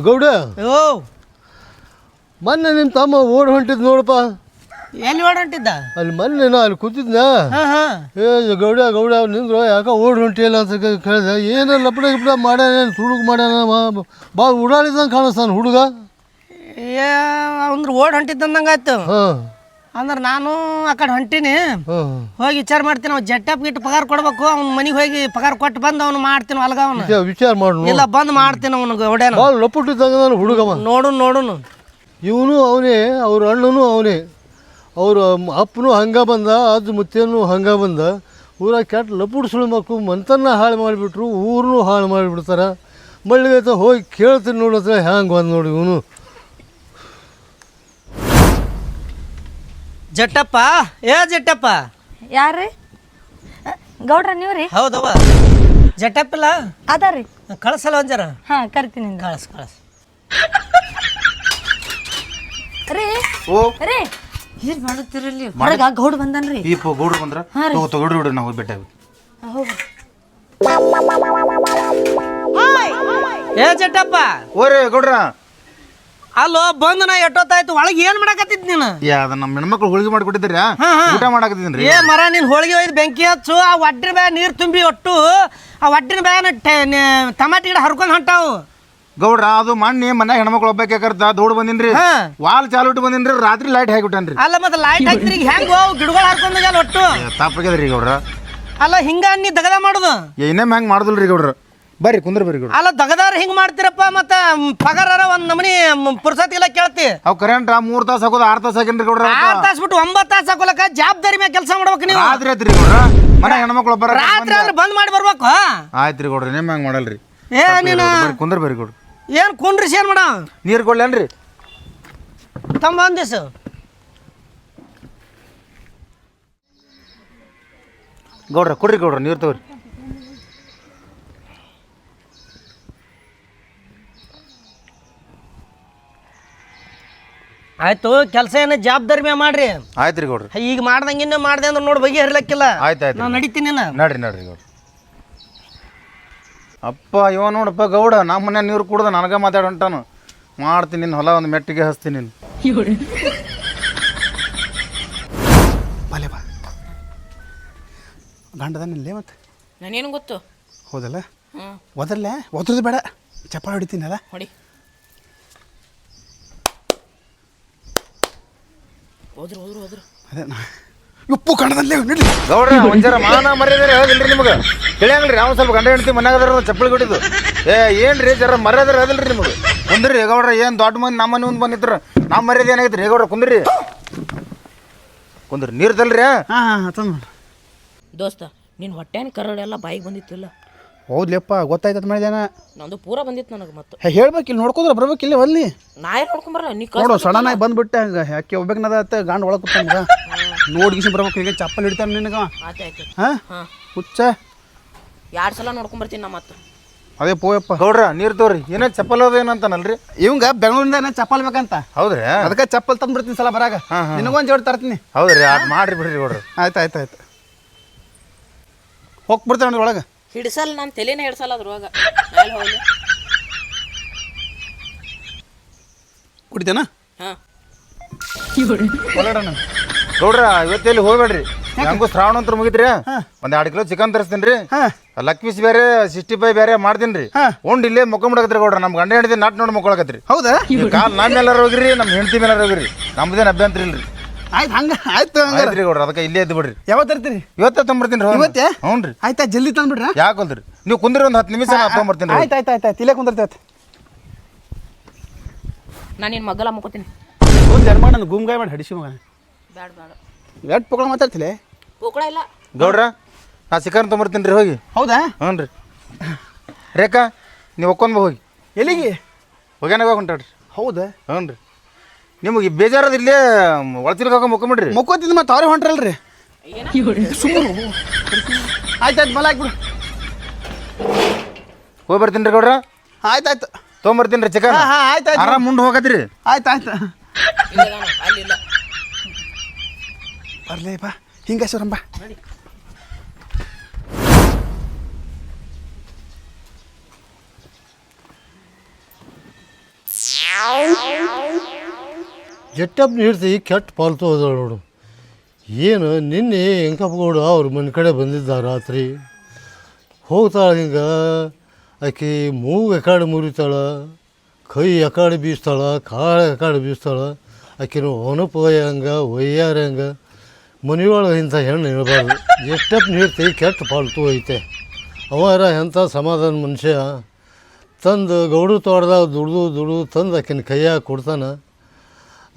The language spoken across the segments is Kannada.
ಗೌಡ. ಓ. ಮೊನ್ನೆ ನಿಮ್ಮ ತಮ್ಮ ಓಡ್ ಹೊಂಟಿದ್ ನೋಡಪ್ಪ. ಎಲ್ಲಿ ಓಡಂಟಿದ್ದ ಅಲ್ಲಿ ಮೊನ್ನೆ ನಾ ಅಲ್ಲಿ ಕೂತಿದ್ನ. ಏ ಗೌಡ ಗೌಡ ನಿಂದ್ರು ಯಾಕೆ ಓಡ್ ಹೊಂಟಿಲ್ಲ ಅಂತ ಕೇಳಿದೆ. ಏನ ಲಪಡ ಗಿಪಡ ಮಾಡ್ಯಾನ ತುಡುಗ್ ಮಾಡ್ಯಾನ ಬಾ ಉಡಾಳಿದಂಗೆ ಕಾಣಿಸ್ತಾನ ಹುಡುಗ. ಏ ಅಂದ್ರೆ ಓಡ್ ಹೊಂಟಿದ್ದಂಗಾಯ್ತು ಅಂದ್ರ ಅಂದ್ರೆ ನಾನು ಆ ಕಡೆ ಹೊಂಟೀನಿ. ಹೋಗಿ ವಿಚಾರ ಮಾಡ್ತೀನಿ ಅವ್ನು ಜಟ್ಟಪ್ ಗಿಟ್ಟು ಪಗಾರ ಕೊಡ್ಬೇಕು ಅವ್ನ ಮನೆಗೆ ಹೋಗಿ ಪಗಾರ ಕೊಟ್ಟು ಬಂದು ಅವ್ನು ಮಾಡ್ತೀನಿ ಅಲ್ಗ ಅವನು. ವಿಚಾರ ಮಾಡು ಇಲ್ಲ ಬಂದು ಮಾಡ್ತೀನಿ ಅವ್ನಿಗೆ ಹೊಡ್ಯಾನ. ಲಪುಟ್ಟಿದ್ದಂಗೆ ನಾನು ಹುಡುಗ ನೋಡು ನೋಡುನು. ಇವನು ಅವನೇ ಅವ್ರ ಅಣ್ಣನೂ ಅವನೇ. ಅವ್ರ ಅಪ್ಪನೂ ಹಂಗೆ ಬಂದ ಅಜ್ಜ ಮುತ್ತೇನು ಹಂಗೆ ಬಂದ. ಊರಾಗ ಕೆಟ್ಟ ಲಪುಡ್ ಸುಳಿ ಮಕ್ಕಳು ಮಂತನ್ನ ಹಾಳು ಮಾಡಿಬಿಟ್ರು ಊರನ್ನೂ ಹಾಳು ಮಾಡಿಬಿಡ್ತಾರೆ. ಮಳ್ಳಿಗೆ ಹೋಗಿ ಕೇಳ್ತೀನಿ ನೋಡತ್ರ ಹ್ಯಾಂಗೆ ಬಂದು ನೋಡಿ ಇವನು. ಜಟ್ಟಪ್ಪ ಏ ಜಟ್ಟಪ್ಪ? ಯಾರ್ರಿ? ಗೌಡ್ರ ನೀವ್ರಿ? ಹೌದವ ಜಟ್ಟಪ್ಪಿಲ್ಲ? ಅದಾರಿ. ಕಳ್ಸಲ್ಲ ಒಂಜರ? ಹಾ ಕರಿತೀನಿ ಕಳಸ ಕಳ್ಸ ಕಳ್ಸ. ರೀ ಓ. ರೀ. ಏನ್ ಮಾಡುತ್ತೀರಲ್ಲಿ ಹೊರಗ ಗೌಡ್ ಬಂದನ್ರಿ. ಈ ಪೋ ಗೌಡ್ರು ಬಂದ್ರ? ತಗೋ ತಗೊಡ್ರಿ ಬಿಡ್ರಿ ನಾವು ಬೆಟ್ಟ ಏ ಜಟ್ಟಪ್ಪ ಓರೇ ಗೌಡ್ರ. ಅಲ್ಲೋ ಬಂದು ನಾ ಎಷ್ಟೊತ್ತಾಯ್ತು? ಒಳಗೆ ಏನ್ ಮಾಡಕತ್ತಿದ್ ನೀನು? ಯಾ ಅದ ನಮ್ಮ ಹೆಣ್ಮಕ್ಳು ಹೋಳಿಗೆ ಮಾಡಿ ಕೊಟ್ಟಿದ್ದೀರಿ ಊಟ ಮಾಡಾಕತ್ತಿದ್ದೀನಿ ಏ ಮರ ನೀನ್ ಹೋಳಿಗೆ ಒಯ್ದು ಬೆಂಕಿ ಹಚ್ಚು ಆ ಒಡ್ರಿ ಬ್ಯಾ ನೀರು ತುಂಬಿ ಒಟ್ಟು ಆ ಒಡ್ಡಿನ ಬ್ಯಾನ ಟಮಾಟಿ ಗಿಡ ಹರ್ಕೊಂಡ್ ಹೊಂಟಾವು. ಗೌಡ್ರ ಅದು ಮಣ್ಣಿ ಮನ್ಯಾಗ ಹೆಣ್ಮಕ್ಳು ಒಬ್ಬಕ್ಕೆ ಕರ್ತ ದೂಡ್ ಬಂದಿನ್ರಿ. ಹಾ. ವಾಲ್ ಚಾಲು ಇಟ್ಟು ಬಂದಿನ್ರಿ ರಾತ್ರಿ ಲೈಟ್ ಹಾಕಿಬಿಟ್ಟನ್ರಿ ಅಲ್ಲ ಮತ್ತೆ ಲೈಟ್ ಹಾಕ್ತಿರಿ ಹೆಂಗ್ ಗಿಡಗಳು ಹರ್ಕೊಂಡಾಗಲ್ಲ ಒಟ್ಟು. ತಪ್ಪಾಗ್ಯದ್ರಿ ಗೌಡ್ರ. ಅಲ್ಲ ಹಿಂಗ ನೀ ದಗದ ಮಾಡುದು? ಇನ್ನೇಮ್ ಹೆಂಗ್ ಮಾಡುದಿಲ್ರಿ ಗೌಡ್ರ. ಬರ್ರಿ ಕುಂದ್ರ ಬರ್ರಿ ಗೌಡ್ರ. ಅಲ್ಲ ದಗದಾರ ಹಿಂಗ್ ಮಾಡ್ತಿರಪ್ಪ ಮತ್ತ ಪಗಾರ ಒಂದ್ ನಮನಿ ಪುರ್ಸತಿಲ್ಲ ಕೇಳ್ತಿ. ಅವ್ ಕರೆಂಟ್ ಮೂರ್ ತಾಸ ಹಾಕೋದು ಆರ್ ತಾಸ ಹಾಕಿನ್ರಿ ಗೌಡ್ರ ಆರ್ ತಾಸ್ ಬಿಟ್ಟು ಒಂಬತ್ತು ತಾಸ್ ಹಾಕೋಲಕ ಜವಾಬ್ದಾರಿ ಮೇಲೆ ಕೆಲಸ ಮಾಡ್ಬೇಕು ನೀವು. ರಾತ್ರಿ ಐತ್ರಿ ಗೌಡ್ರ. ಮನೆ ಹೆಣ್ಮಕ್ಳು ಬರ್ರಿ ರಾತ್ರಿ ಆದ್ರೆ ಬಂದ್ ಮಾಡಿ ಬರ್ಬೇಕು ಆಯ್ತ್ರಿ ಗೌಡ್ರಿ ನಿಮ್ ಹೆಂಗ್ ಮಾಡಲ್ರಿ. ಏ ನೀನು ಕುಂದ್ರ ಬರ್ರಿ ಗೌಡ್ರ. ಏನ್ ಕುಂಡ್ರಿಸಿ ಏನು ಮಾಡ? ನೀರು ಕೊಡ್ಲೇನ್ರಿ. ತಮ್ಮ ಒಂದ್ ದಿವ್ಸ. ಗೌಡ್ರ ಕೊಡ್ರಿ ಗೌಡ್ರ ನೀರ್ ತಗೋರಿ. ಆಯ್ತು ಕೆಲಸ ಏನ ಜವಾಬ್ದಾರಿ ಮೇಲೆ ಮಾಡ್ರಿ. ಆಯ್ತ್ರಿ ಗೌಡ್ರಿ. ಈಗ ಮಾಡ್ದಂಗಿನ್ನ ಮಾಡ್ದೆ ಅಂದ್ರೆ ನೋಡಿ ಬಗೆ ಹರಿಲಕ್ಕಿಲ್ಲ. ಆಯ್ತು ಆಯ್ತು. ನಾ ನಡಿತೀನಿ ನಾ. ನಡ್ರಿ ನಡ್ರಿ ಗೌಡ್ರ. ಅಪ್ಪ ಇವ ನೋಡಪ್ಪ ಗೌಡ ನಮ್ಮ ಮನೆ ನೀರು ಕುಡ್ದ ನನಗೆ ಮಾತಾಡ ಹೊಂಟಾನು. ಮಾಡ್ತೀನಿ ನಿನ್ನ ಹೊಲ ಒಂದು ಮೆಟ್ಟಿಗೆ ಹಸ್ತೀನಿ ನೀನು ಬಲೆ ಬಾ. ಗಂಡದನಿಲ್ಲೇ ಮತ್ತೆ? ನಾನೇನು ಗೊತ್ತು? ಹೌದಲ್ಲ? ಹ್ಞೂ ಒದರ್ಲೆ ಒದ್ರದ್ದು ಬೇಡ. ಚಪ್ಪಾಳೆ ಹೊಡಿತೀನಲ್ಲ? ಹೊಡಿ. ಹೋದ್ರು ಹೋದ್ರು ಹೋದ್ರು ಅದೇ ನಾ ಉಪ್ಪು ಕಣದಲ್ಲೇ ನಡಿ. ಗೌಡ್ರ ಒಂಜರ ಮಾನ ಮರ್ಯಾದ್ರೆ ಹೋಗಿಲ್ರಿ ನಿಮಗೆ. ತಿಳಿಯಂಗಿಲ್ರಿ ಅವ್ನು ಸ್ವಲ್ಪ ಗಂಡ ಹೆಂಡತಿ ಮನ್ಯಾಗ ಅದಾರ ಚಪ್ಪಲಿ ಕೊಟ್ಟಿದ್ದು. ಏ ಏನ್ರಿ ಜರ ಮರ್ಯಾದ್ರೆ ಅದಲ್ರಿ ನಿಮಗೆ? ಕುಂದ್ರಿ ಗೌಡ್ರ ಏನು ದೊಡ್ಡ ಮಂದಿ ನಮ್ಮ ಮನೆ ಮುಂದೆ ಬಂದಿದ್ರು ನಮ್ಮ ಮರ್ಯಾದೆ ಏನಾಗೈತ್ರಿ ಗೌಡ್ರ ಕುಂದ್ರಿ. ಕುಂದ್ರಿ ನೀರು ತಲ್ರಿ ಹಾ ಹಾಂ ತಂದು ದೋಸ್ತ ನಿನ್ನ ಹೊಟ್ಟೆನ ಕರಡು ಎಲ್ಲ ಬಾಯಿಗೆ ಬಂದಿತ್ತಿಲ್ಲ. ಹೌದ್ಲೆಪ್ಪ ಗೊತ್ತಾಯ್ತದ ಮಾಡಿದೇನ ನಂದು ಪೂರ ಬಂದಿತ್ತು ನನಗೆ ಮತ್ತು. ಹೇಳ್ಬೇಕು ಇಲ್ಲಿ ನೋಡ್ಕೋದ್ರ ಬರ್ಬೇಕು ಇಲ್ಲಿ ಒಲ್ಲಿ. ನಾ ಏನು ನೋಡ್ಕೊಂಬರಲ್ಲ ನೀ ನೋಡು ಸಡನ್ ಆಗಿ ಬಂದ್ಬಿಟ್ಟೆ ಹಂಗೆ ಯಾಕೆ ಒಬ್ಬಕ್ನದ ಅತ್ತ ಗಾಂಡ್ ಒಳಗೆ ಕೂತಾನ ನೋಡ್ಗಿಸಿ ಬರ್ಬೇಕು ಈಗ ಚಪ್ಪಲ್ ಹಿಡಿತಾನೆ ನಿನಗೆ. ಆಯ್ತು ಆಯ್ತು ಹಾಂ? ಹುಚ್ಚ. ಎರಡು ಸಲ ನೋಡ್ಕೊಂಬರ್ತೀನಿ ನಮ್ಮ ಮತ್ತೆ. ಅದೇ ಪೋಯಪ್ಪ. ಗೌಡ್ರ ನೀರು ತೋರಿ. ಏನೋ ಚಪ್ಪಲ್ ಅದ ಏನಂತಾನಲ್ರಿ ಇವಂಗ ಬೆಂಗಳೂರಿಂದ ಏನೋ ಚಪ್ಪಲ್ ಬೇಕಂತ. ಹೌದ್ರಿ? ಅದಕ್ಕೆ ಚಪ್ಪಲ್ ತಂದ್ಬಿಡ್ತೀನಿ ಸಲ ಬರಾಗ. ನಿನಗೊಂದು ಜೋಡಿ ತರ್ತೀನಿ. ಹೌದ್ರಿ ಅದ್ ಮಾಡ್ರಿ ಬಿಡ್ರಿ ಗೌಡ್ರ. ಆಯ್ತು ಆಯ್ತು ಆಯ್ತು. ಹೋಗ್ಬಿಡ್ತೇನೆ ಒಳಗೆ. ಹಿಡ್ಸಲ್ಲ ನಾನು ತಲೆನೇ ಹಿಡ್ಸಲ್ಲ ಅದ್ರೊಳಗ. ಕುಡಿತೇನಾ? ಹಾ. ಗೌಡ್ರ ಇವತ್ತೆಲ್ಲಿ ಹೋಗ್ಬೇಡ್ರಿ? ಹೆಂಗು ಶ್ರಾವಣ ಅಂತ ಮುಗಿತ್ರಿ. ಒಂದ್ ಎರಡು ಕಿಲೋ ಚಿಕನ್ ತರಿಸ್ತೀನಿ. ಲಕ್ ಪೀಸ್ ಬೇರೆ ಸಿಕ್ಸ್ಟಿ ಫೈವ್ ಬೇರೆ ಮಾಡ್ತೀನಿ ರೀ ಹಾ. ಉಂಡ್ ಇಲ್ಲೇ ಮುಕ್ಕೊಂಬಿಡಕತ್ರಿ ಗೌಡ್ರ ನಮ್ಮ ಗಂಡ ಹೆಂಡತಿ ನಾಟ್ ನೋಡಿ ಮುಕ್ಕೊಳಕತ್ರಿ. ಹೌದಾ? ಕಾಲ್ ನಮ್ಮ ಎಲ್ಲಾರು ಹೋಗಿರಿ ನಮ್ಮ ಹೆಂಡತಿ ಮೇಲೆ ಹೋಗಿರಿ. ನಮ್ದೇನ್ ಅಭ್ಯಂತರ ಇಲ್ರಿ. ಆಯ್ತು ಹಂಗ ಆಯ್ತು ಹಂಗಾರ. ಆಯ್ತ್ರಿ ಗೌಡ್ರ ಅದಕ್ಕೆ ಇಲ್ಲೇ ಎದ್ದು ಬಿಡ್ರಿ. ಯಾವತ್ತು ತರ್ತೀರಿ ಇವತ್ತೇ ತೊಗೊಂಬರ್ತೀನಿ ರೀ ಇವತ್ತೇ? ಹ್ಞೂ ರೀ ಆಯ್ತಾ ಜಲ್ದಿ ತಂದ್ಬಿಡ್ರ? ಯಾಕಲ್ರಿ ನೀವು ಕುಂದ್ರಿ ಒಂದು ಹತ್ತು ನಿಮಿಷ ತಗೊಂಬರ್ತೀನಿ ರೀ ಆಯ್ತು ಆಯ್ತು ಆಯ್ತು ಆಯ್ತು ಇಲ್ಲೇ ಕುಂದಿರ್ತೈತೆ ನಾನು ನಿನ್ನ ಮಗಲ ಮುಕ್ಕೋತೀನಿ. ಒಂದು ಜನ್ಮ ನನ್ನ ಗುಮ್ಗಾಯಿ ಮಾಡಿ ಹಡಿಸಿ ಮಗ ಬ್ಯಾಡ ಬೇಡ ಎಷ್ಟು ಪುಗಳ ಮಾತಾಡ್ತಿಲ್ಲ ಪೂಕಳ ಇಲ್ಲ. ಗೌಡ್ರ ನಾ ಚಿಕನ್ ತೊಂಬರ್ತೀನಿ ರೀ ಹೋಗಿ. ಹೌದಾ? ಹ್ಞೂ ರೀ ರೇಖಾ ನೀವು ಒಕ್ಕೊಂಡ್ ಬಾ ಹೋಗಿ. ಎಲ್ಲಿಗೆ? ಹೋಗ್ಯಾನಾಗ ಹೊಂಟಾಡ್ರಿ ಹೌದಾ? ಹ್ಞೂ ರೀ ನಿಮಗೆ ಬೇಜಾರದ ಇಲ್ಲೇ ಒಳತಿರ್ಗಾಕ ಮುಕ್ಕೊಂಬಿಡ್ರಿ ಮುಕ್ಕೋತಿದ್ ಮತ್ತೆ ಅವ್ರೇ ಹೊಂಟ್ರಲ್ರಿ. ಸುಮ್ಮನೆ ಆಯ್ತು ಆಯ್ತು ಮಲ ಹಾಕ್ಬಿಡು. ಹೋಗಿ ಬರ್ತೀನಿ ರೀ ಗೌಡ್ರ? ಆಯ್ತು ಆಯ್ತು. ತೊಗೊಂಬರ್ತೀನಿ ರೀ ಚಿಕನ್. ಹಾ, ಹಾಂ. ಆರಾಮ್ ಮುಂದೆ ಹೋಗತ್ರಿ. ಆಯ್ತಾಯ್ತು ಬರ್ಲೇ ಬಾ. ಹಿಂಗೆ ಶಿವರಂಬ ಜಟ್ಟಪ್ಪ ಹಿಡ್ತಿ ಕೆಟ್ಟ ಪಾಲ್ತು ಹೋದ ನೋಡು. ಏನು ನಿನ್ನೆ ಗೌಡ ಅವ್ರ ಮನೆ ಕಡೆ ಬಂದಿದ್ದ ರಾತ್ರಿ. ಹೋಗ್ತಾಳೆ ಹಿಂಗೆ, ಆಕೆ ಮೂಗು ಎಕಾಡು ಮುರಿತಾಳೆ, ಕೈ ಎಕಾಡು ಬೀಸ್ತಾಳ ಕಾಳು ಎಕಾಡೆ ಬೀಸ್ತಾಳ. ಆಕಿನ ಒನಪ ಒಯ್ಯಂಗೆ, ಒಯ್ಯಾರಂಗೆ. ಮನೆಯೊಳಗೆ ಇಂಥ ಹೆಣ್ಣು ಇರಬಾರ್ದು. ಎಷ್ಟಪ್ಪ ನೀಡ್ತಿ ಕೆಟ್ಟ ಪಾಲ್ತು ಐತೆ. ಅವರ ಎಂಥ ಸಮಾಧಾನ ಮನುಷ್ಯ. ತಂದು ಗೌಡ ತೋಟದಾಗ ದುಡ್ದು ದುಡ್ದು ತಂದು ಆಕಿನ ಕೈಯಾಗ ಕೊಡ್ತಾನೆ.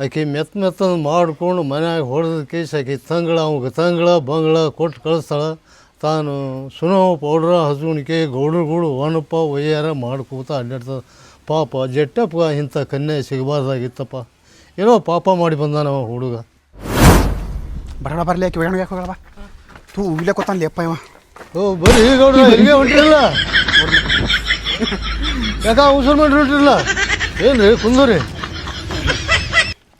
ಆಕೆ ಮೆತ್ತ ಮೆತ್ತಂದು ಮಾಡಿಕೊಂಡು ಮನ್ಯಾಗ ಹೊಡೆದ ಕೇಸ್ ಆಕೆ ತಂಗಳ ಅವ್ಗೆ ತಂಗಳ ಬಂಗಳ ಕೊಟ್ಟು ಕಳಿಸ್ತಾಳೆ. ತಾನು ಸುನೋ ಪೌಡ್ರ ಹಸುಣಿಕೆ ಗೌಡ್ರುಗಳು ಒಣಪ್ಪ ಒಯ್ಯಾರ ಮಾಡ್ಕೋತ ಅಡ್ಡಾಡ್ತದೆ ಪಾಪ ಜಟ್ಟಪ್ಪ ಇಂಥ ಕನ್ಯೆ ಸಿಗಬಾರ್ದಾಗಿತ್ತಪ್ಪ. ಏನೋ ಪಾಪ ಮಾಡಿ ಬಂದಾನವ ಹುಡುಗ. ಬರಡ ಬರಲಿ ಆಕೆ ಬೇಡ ಯಾಕೆ ಹೋಗಲ್ಲ ತೂ ಇಲ್ಲೇ ಕೊತ್ತಾನ ಅಪ್ಪ ಇವ. ಓ ಬರಿ ಗೌಡ್ರ ಇಲ್ಲಿಗೆ ಹೊಂಟಿರಲ್ಲ. ಯಾಕೆ ಉಸಿರು ಮಾಡಿ ಹೊಂಟಿರಲ್ಲ? ಏನು ರೀ ಕುಂದರಿ.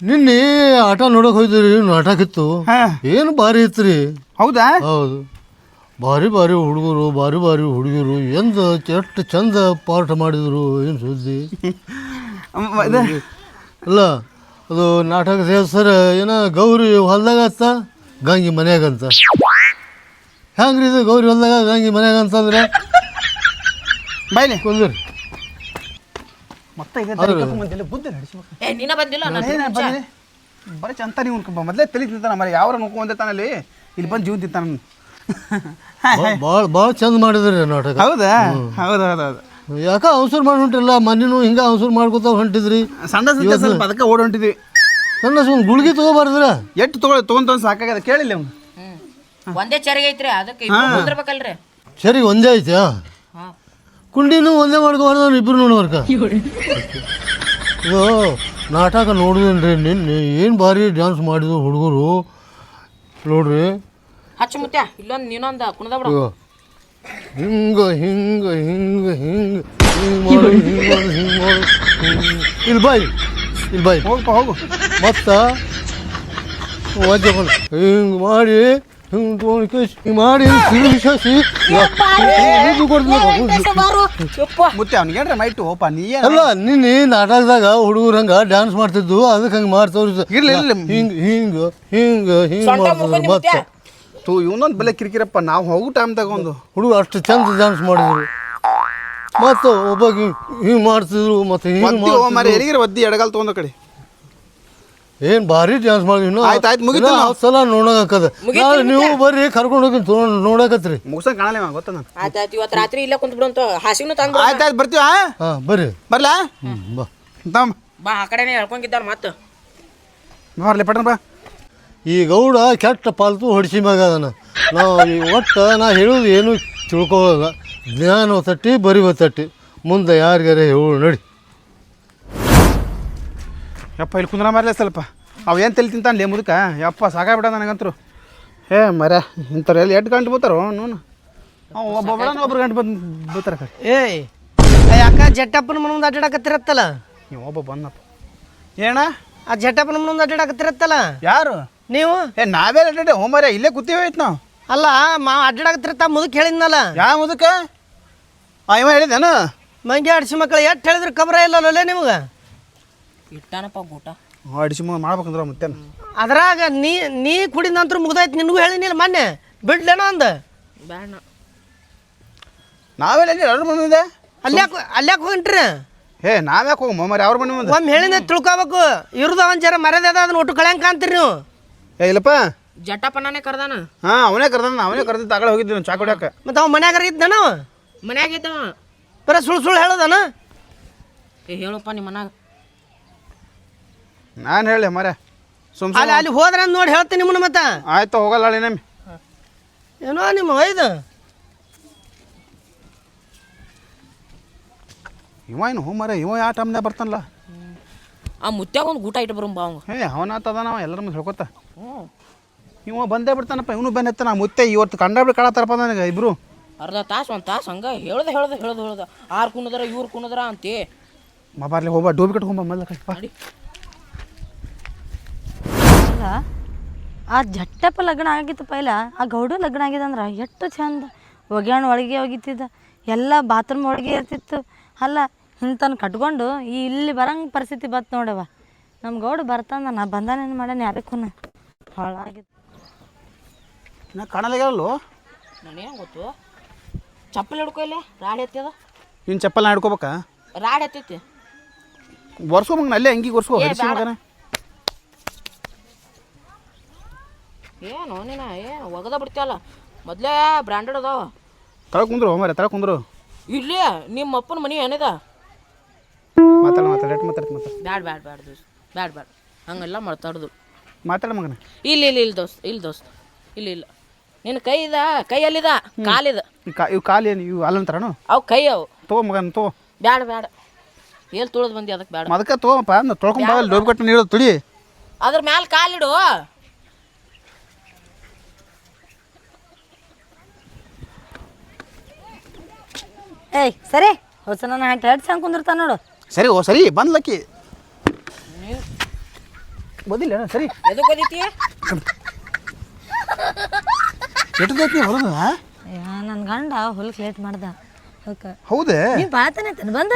ನಿನ್ನೆ ಆಟ ನೋಡಕ್ ಹೋಯ್ದಿರಿ ನಾಟಕಿತ್ತು ಹಾ. ಏನು ಭಾರಿ ಇತ್ತು ರೀ ಹೌದಾ? ಹೌದು. ಭಾರಿ ಭಾರಿ ಹುಡುಗರು ಭಾರಿ ಭಾರಿ ಹುಡುಗರು ಎಂದ ಎಷ್ಟು ಚಂದ ಪಾಠ ಮಾಡಿದ್ರು ಏನು ಸುದ್ದಿ? ಇದು ಅಲ್ಲ ಅದು ನಾಟಕದ ಹೆಸರು ಏನ ಗೌರಿ ಹೊಲ್ದಾಗ ಅತ್ತ? ಗಂಗಿ ಮನ್ಯಾಗಂತ. ಹೆಂಗ್ರಿ ಇದು ಗೌರಿ ಹೊಲ್ದಾಗ ಗಂಗಿ ಮನ್ಯಾಗ ಅಂತಂದ್ರೆ ಬಾಯ್ಲಿ. ಕುಂದ್ರಿ. ಮತ್ತೆ ಇದೆ ಏ ನಿನ್ನ ಬಂದಿಲ್ಲ ನಾನು ಏ, ನಾನ್ ಬಂದಿನಿ. ಬರೀ ಚಂತ ನೀವು ಮೊದಲೇ ತಲೆ ತಿಂತಾನ ಮರ ಯಾವ ನುಕೊಂದಿರ್ತಾನಲ್ಲಿ ಇಲ್ಲಿ ಬಂದು ಜೀವ ತಿಂತಾನ ಭಾಳ ಭಾಳ ಚಂದ ಮಾಡಿದ್ರಿ ನಾಟಕ. ಹೌದಾ? ಹೌದು ಹೌದು ಹೌದು. ಯಾಕ ಅವಸರ ಮಾಡಿ ಹೊಂಟಿಲ್ಲ ಮನೇನು ಹಿಂಗೆ ಅವಸರ ಮಾಡ್ಕೊತ ಹೊಂಟಿದ್ರಿ. ಸಣ್ಣ ಸಣ್ಣ ಸ್ವಲ್ಪ ಅದಕ್ಕೆ ಓಡ್ ಹೊಂಟಿದ್ವಿ. ನನ್ನ ಒಂದು ಗುಳ್ಗಿ ತಗೋಬಾರ್ದ್ರ? ಎಷ್ಟು ತಗೊಳ್ಳಿ ತೊಗೊಂತ ಸಾಕಾಗ್ಯದ? ಕೇಳಿಲ್ಲ ಅವ್ನು ಹ್ಮ್. ಒಂದೇ ಚರಿಗೆ ಐತ್ರಿ ಅದಕ್ಕೆ ಇಬ್ರು ಕುಂದ್ರಬೇಕಲ್ರಿ ಸರಿ ಒಂದೇ ಐತೆ ಹಾ ಕುಂಡಿನೂ ಒಂದೇ ಮಾಡ್ಕೋಬಾರ್ದು ಇಬ್ರು ನೋಡ್ಬಾರ್ಕ ಇದು ನಾಟಕ ನೋಡಿದ್ರಿ ನಿನ್ನೆ ಏನು ಭಾರಿ ಡ್ಯಾನ್ಸ್ ಮಾಡಿದ್ರು ಹುಡುಗರು. ನೋಡ್ರಿ. ಹಚ್ಚ ಮುತ್ಯ ಇಲ್ಲೊಂದ್ ನೀನೊಂದ ಕುಣದ ಬಿಡ. ಹಿಂಗ ಹಿಂಗ ಹಿಂಗ ಹಿಂಗ ಹಿಂಗ್ ಮಾಡು ಹಿಂಗ್ ಮಾಡು ಹಿಂಗ್ ಮಾಡು ಇಲ್ಲಿ ಬಾಯ್ ಇಲ್ಲಿ ಬಾಯ್. ಹೋಗಪ್ಪ ಹೋಗು. ಮತ್ತ ವಜ್ಜ ಹಿಂಗ್ ಮಾಡಿ. ಮಾಡಿ ತಿರುಗಿಸಿ ಮುತ್ತೆ ಅವ್ನಿಗೆ ಏನ್ರ ಮೈಟು ಓಪ ನೀ ಏನ್ ಅಲ್ಲ ನಿನ್ನೆ ನಾಟಕದಾಗ ಹುಡುಗರು ಹಂಗ ಡ್ಯಾನ್ಸ್ ಮಾಡ್ತಿದ್ದು ಅದಕ್ಕೆ ಹಂಗೆ ಮಾಡ್ತವ್ರಿ ತೋರಿಸ ಇರ್ಲಿ, ಇರ್ಲಿ. ಹಿಂಗ್ ಹಿಂಗ ಹಿಂಗ ಹಿಂಗ್ ಸೊಂಟ ಮಾಡ್ತಿದ್ರು ಮುರ್ಕೊಂಡಿ ಮತ್ತೆ. ತೂ ಇವನೊಂದು ಬೆಲೆ ಕಿರಿಕಿರಪ್ಪ ನಾವು ಹೋಗು ಟೈಮ್ ಒಂದು ಹುಡುಗ ಅಷ್ಟು ಚಂದ ಡ್ಯಾನ್ಸ್ ಮಾಡಿದ್ರು ಮತ್ತು ಒಬ್ಬ ಹಿಂಗ್ ಮಾಡ್ತಿದ್ರು ಮತ್ತೆ ಹಿಂಗ್ ಒದ್ದಿ ಓ ಮರ ಮಾಡ್ತಿದ್ರು ಎಲ್ಲಿಗಿರ ಒದ್ದಿ ಎಡಗಾಲ್ ತಗೊಂಡ ಕಡೆ ಏನ್ ಭಾರಿ ಡ್ಯಾನ್ಸ್ ಮಾಡಿದ್ವಿ ಇನ್ನು? ಆಯ್ತು ಆಯ್ತು ಮುಗೀತು ಇನ್ನು ನಾವು. ಹತ್ತ್ ಸಲ ನೋಡಕದ ನಾಳೆ ನೀವು ಬರ್ರಿ ಕರ್ಕೊಂಡು ಹೋಗಿ ತಗೊಂಡ್ ನೋಡಕತ್ರಿ. ಮುಗ್ಸಂಗ್ ಕಾಣಲ್ಲ ಇವ, ಗೊತ್ತ ನಾನು ಆಯ್ತಾಯ್ತು ಇವತ್ತು ರಾತ್ರಿ ಇಲ್ಲ ಕುಂತ್ ಬಿಡು ಅಂತ ಹಾಸಿನೂ ತಂದ್ ಆಯ್ತು ಆಯ್ತು ಬರ್ತೀವ ಹಾ ಬರ್ರಿ. ಬರ್ಲಾ? ಹ್ಮ್ ಬಾ. ತಮ್ಮ ಬಾ ಆ ಕಡೆನೇ ಹೇಳ್ಕೊಂಗಿದ್ದಾರ ಮತ್ತೆ. ಬರ್ಲಿ ಪಟ್ನ ಬಾ. ಈ ಗೌಡ ಕೆಟ್ಟ ಪಾಲ್ತು ಹೊಡಿಸಿ ಮಗ ಅದನ್ನ. ನಾವು ಈ ಒಟ್ಟು ನಾ ಹೇಳುದು ಏನು ತಿಳ್ಕೊಳ್ಳೋಲ್ಲ ಜ್ಞಾನ ತಟ್ಟಿ ಬರಿವ ತಟ್ಟಿ. ಮುಂದೆ ಯಾರಿಗಾರ ಹೇಳು ನಡಿ. ಯಪ್ಪ ಇಲ್ಲಿ ಕುಂದ್ರ ಮಾರಲೇ ಸ್ವಲ್ಪ. ಅವ ಏನು ತಲೆ ತಿಂತಾನೆ ಮುದಕ? ಯಪ್ಪ ಸಾಕಾಗ್ಬಿಡ ನನಗಂತರು. ಏ ಮರ ಇಂಥವ್ರು ಎಲ್ಲಿ ಎಷ್ಟು ಗಂಟೆ ಬತ್ತಾರೋ ನೋನು ಒಬ್ಬ ಒಬ್ರು ಗಂಟೆ ಬಂದು ಬತ್ತಾರ ಕಡೆ ಏಯ್ ಯಾಕ ಜಟ್ಟಪ್ಪನ ಮನೆ ಮುಂದೆ ಅಡ್ಡಾಡಕತ್ತಿರತ್ತಲ್ಲ? ನೀವು ಒಬ್ಬ ಬಂದಪ್ಪ. ಏನ? ಆ ಜಟ್ಟಪ್ಪನ ಮನೆ ಮುಂದೆ ಅಡ್ಡಾಡಕತ್ತಿರತ್ತಲ್ಲ? ಯಾರು? ನೀವು? ಏ ನಾವೇ ಅಡ್ಡಾಡಿ ಹೋ ಮರ ಇಲ್ಲೇ ಕೂತಿ ಹೋಯ್ತು ನಾವು. ಅಲ್ಲ ಮಾ ಅಡ್ಡಾಡಕತ್ತಿರತ್ತ ಮುದುಕ್ ಹೇಳಿದ್ನಲ್ಲ? ಯಾ ಮುದುಕ? ಆ ಇವ ಹೇಳಿದೇನು ಮಂಗೆ ಅಡ್ಸಿ ಮಕ್ಕಳು ಎಷ್ಟು ಹೇಳಿದ್ರು ಕಬ್ರ ಇಲ್ಲ ನಿಮ್ಗೆ? ಇಟ್ಟಾನಪ್ಪ ಊಟ. ಅಡಿಸಿ ಮಾಡ್ಬೇಕಂದ್ರ ಮತ್ತೆ ಅದ್ರಾಗ ನೀ ನೀ ಕುಡಿದ ನಂತರ ಮುಗ್ದಾಯ್ತು ನಿನಗೂ ಹೇಳಿನಿಲ್ಲ ಮೊನ್ನೆ. ಬಿಡ್ಲೇನೋ ಅಂದ. ಬೇಡ ನಾವೆಲ್ಲ ಎಲ್ಲಿ ಮನೆ ಬಂದಿದೆ ಅಲ್ಯಾಕ ಅಲ್ಯಾಕ ಹೊಂಟ್ರಿ ಏ ನಾವ್ಯಾಕೆ ಹೋಗಮ್ಮ ಮರಿ ಅವ್ರ ಮನೆ ಮುಂದೆ? ಒಮ್ಮೆ ಹೇಳಿದ ತಿಳ್ಕೊಬೇಕು. ಇರುದ ಅವನ್ ಜರ ಮರ್ಯಾದೆ ಅದ ಅದನ್ನ ಒಟ್ಟು ಕಳ್ಯಂಕ ಅಂತೀರಿ ನೀವು. ಏ ಇಲ್ಲಪ್ಪ. ಜಟಪ್ಪನೇ ಕರ್ದಾನ. ಹಾಂ ಅವನೇ ಕರ್ದಾನ ಅವನೇ ಕರ್ದಿದ್ದು ತಗೊಳ ಹೋಗಿದ್ದೆ ಚಾ ಕುಡಿಯೋಕೆ ಮತ್ತು ಅವ ಮನ್ಯಾಗ ಇದ್ದಾನ ಅವ ಮನ್ಯಾಗ ಇದ್ದವ. ಬರ ಸುಳ್ಳು ಸುಳ್ಳು ಹೇಳೋದನ? ಏ ಹೇಳಪ್ಪ ನಿಮ್ಮ ಮನ್ಯಾಗ. ನಾನು ಹೇಳಿ ಮರ ಸುಮ್ ಅಲ್ಲಿ ಅಲ್ಲಿ ಹೋದ್ರ ಅಂತ ನೋಡಿ ಹೇಳ್ತೀನಿ ನಿಮ್ಮನ್ನ ಮತ್ತೆ. ಆಯ್ತು ಹೋಗಲ್ಲ ಅಳಿ ನಮ್ಮಿ ಏನೋ ನಿಮ್ಮ ಒಯ್ದು. ಇವ ಏನು ಹೋ ಮರ ಇವ ಯಾವ ಟೈಮ್ನಾಗ ಬರ್ತಾನಲ್ಲ? ಆ ಮುತ್ಯಾಗ ಒಂದು ಊಟ ಇಟ್ಟು ಬರೋಂಬ ಅವಂಗ. ಏ ಅವನಾತದ ನಾವು ಎಲ್ಲರ ಮುಂದೆ ಹೇಳ್ಕೊತ. ಹ್ಞೂ ಇವ ಬಂದೇ ಬಿಡ್ತಾನಪ್ಪ ಇವನು ಬಂದ್ ನಾ ಮುತ್ತೆ ಇವತ್ತು ಕಂಡ ಬಿಡಿ ಕಳತ್ತಾರಪ್ಪ ನನಗೆ ಇಬ್ರು. ಅರ್ಧ ತಾಸು ಒಂದು ತಾಸು ಹಂಗೆ ಹೇಳ್ದೆ ಹೇಳ್ದೆ ಹೇಳ್ದೆ ಹೇಳ್ದೆ. ಆರು ಕುಣದ್ರ ಇವ್ರು ಕುಣದ್ರ ಅಂತಿ. ಬಾಬಾರ್ಲಿ ಹೋಗ್ಬಾ ಡೋಬಿ ಕಟ್ಕೊಂಬ ಮೊದಲ ಕಷ್ಟ ಅಲ್ಲ ಆ ಜಟ್ಟಪ್ಪ ಲಗ್ನ ಆಗಿತ್ತು ಪೈಲ ಆ ಗೌಡ ಲಗ್ನ ಆಗಿದೆ ಅಂದ್ರೆ ಎಷ್ಟು ಚಂದ. ಒಗ್ಯಾಣ ಒಳಗೆ ಒಗಿತಿದ್ದ ಎಲ್ಲ ಬಾತ್ರೂಮ್ ಒಳಗೆ ಇರ್ತಿತ್ತು. ಅಲ್ಲ ಇಂತನ್ ಕಟ್ಕೊಂಡು ಈ ಇಲ್ಲಿ ಬರಂಗ ಪರಿಸ್ಥಿತಿ ಬತ್ ನೋಡವ ನಮ್ಮ ಗೌಡ ಬರ್ತಾನ ನಾ ಬಂದಾನೇನು ಮಾಡ್ಯಾನ ಯಾರಕ್ಕೂ ಹಾಳಾಗಿತ್ತು ನಾ ಕಾಣಲಾಗ್ಯಾರಲ್ಲೋ ನನಗೇನು ಗೊತ್ತು? ಚಪ್ಪಲಿ ಹಿಡ್ಕೊ ಇಲ್ಲ ರಾಡ್ ಎತ್ತದ ಇನ್ನು ಚಪ್ಪಲ್ ನಾ ಹಿಡ್ಕೋಬೇಕಾ? ರಾಡ್ ಎತ್ತೈತಿ ಒರ್ಸ್ಕೊಂಬಂಗ ಅಲ್ಲೇ ಅಂಗಿ ಒರ್ಸ್ಕೋ ಹರಿಸಿ. ಮಗನ ಏನು ನೀನ ಏನು ಒಗದ ಬಿಡ್ತೀಯಲ್ಲ? ಮೊದಲೇ ಬ್ರ್ಯಾಂಡೆಡ್ ಅದಾವ. ತಳ ಕುಂದ್ರು ಮರೆ ತಳ ಕುಂದ್ರು. ಇಲ್ಲಿ ನಿಮ್ಮ ಅಪ್ಪನ ಮನೆ ಏನಿದೆ? ಮಾತಾಡ ಮಾತಾಡ ಮಾತಾಡ ಮಾತಾಡ. ಬ್ಯಾಡ ಬ್ಯಾಡ ಬ್ಯಾಡ ದೋಸ್ತ್ ಬ್ಯಾಡ ಬ್ಯಾಡ. ಹಂಗೆಲ್ಲ ಮಾತಾಡ್ದು. ಮಾತಾಡ ಮಗನ? ಇಲ್ಲಿ ಇಲ್ಲ ಇಲ್ಲಿ ದೋಸ್ತ್ ಇಲ್ಲಿ ದೋಸ್ತ್. ಇಲ್ಲಿ ಇಲ್ಲ. ನಿನ್ನ ಕೈ ಇದ ಕೈ ಅಲ್ಲಿದ ಕಾಲಿದ. ಇವು ಕಾಲು ಏನು ಇವು ಅಲ್ಲಂತಾರನು ಅವು ಕೈ ಅವು. ತಗೋ ಮಗನ ತಗೋ. ಬ್ಯಾಡ ಬ್ಯಾಡ. ಎಲ್ಲಿ ತುಳಿದು ಬಂದಿ ಅದಕ್ಕೆ ಬ್ಯಾಡ. ಅದಕ್ಕೆ ತಗೋಪ್ಪ ತೊಳ್ಕೊಂಡ್ ಬಾವಲ್ಲಿ ಡೋಬ್ ಕಟ್ಟು ನೀಡೋದು ತುಳಿ. ಅದ್ರ ಮ್ಯಾಲ ಕಾಲಿಡು ಏಯ್ ಸರಿ. ಹೊಸ ನಾನು ಹೆಡ್ ಸಂಗ್ ಕುಂದಿರ್ತಾನ ನೋಡು. ಸರಿ ಓ ಸರಿ ಬಂದ್ಲಕ್ಕಿ ಬದಿಲ್ಲ ಸರಿ. ಎದಕ್ಕೆ ಓದಿತಿ ಎಟ್ಟದೈತಿ ಹೊಲದ ನನ್ನ ಗಂಡ ಹೊಲಕ್ಕೆ ಲೇಟ್ ಮಾಡ್ದ. ಹೌದೇ? ನೀವು ಬಾಳ್ತಾನೆ ಬಂದ.